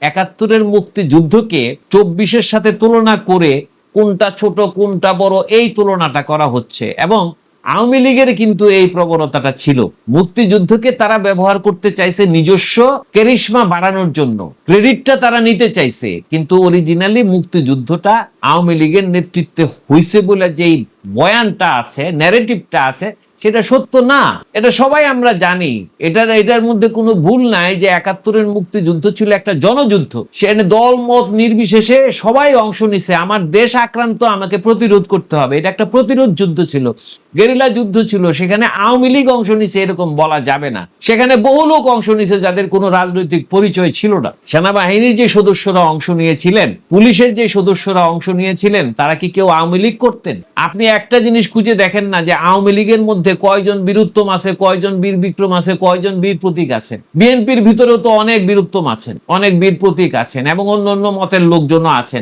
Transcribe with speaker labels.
Speaker 1: একাত্তরের মুক্তিযুদ্ধকে চব্বিশের সাথে তুলনা করে কোনটা ছোট, কোনটা বড়, এই তুলনাটা করা হচ্ছে। এবং আওয়ামী লীগের কিন্তু এই প্রবণতাটা ছিল। মুক্তিযুদ্ধকে তারা ব্যবহার করতে চাইছে নিজস্ব কেরিশমা বাড়ানোর জন্য। ক্রেডিটটা তারা নিতে চাইছে, কিন্তু অরিজিনালি মুক্তিযুদ্ধটা আওয়ামী লীগের নেতৃত্বে হইছে বলে যেই বয়ানটা আছে ন্যারেটিভটা আছে, সেটা সত্য না। এটা সবাই আমরা জানি। এটার এটার মধ্যে কোনো ভুল নাই যে একাত্তরের মুক্তিযুদ্ধ ছিল একটা জনযুদ্ধ। সেখানে দল, মত নির্বিশেষে সবাই অংশ নিছে। আমার দেশ আক্রান্ত, আমাকে প্রতিরোধ করতে হবে। এটা একটা প্রতিরোধ যুদ্ধ ছিল। গেরিলা যুদ্ধ ছিল। সেখানে আওয়ামী লীগ অংশ নিছে এরকম বলা যাবে না। সেখানে বহু লোক অংশ নিছে যাদের কোনো রাজনৈতিক পরিচয় ছিল না। সেনাবাহিনীর যে সদস্যরা অংশ নিয়েছিলেন, পুলিশের যে সদস্যরা অংশ নিয়েছিলেন, তারা কি কেউ আওয়ামী লীগ করতেন? আপনি একটা জিনিস খুঁজে দেখেন না যে আওয়ামী লীগের মধ্যে কয়জন বীরুত্তম আছে, কয়জন বীর বিক্রম আছে, কয়জন বীর প্রতীক আছেন? বিএনপির ভিতরেও তো অনেক বীরুত্তম আছেন, অনেক বীর প্রতীক আছেন এবং অন্য অন্য মতের লোকজনও আছেন।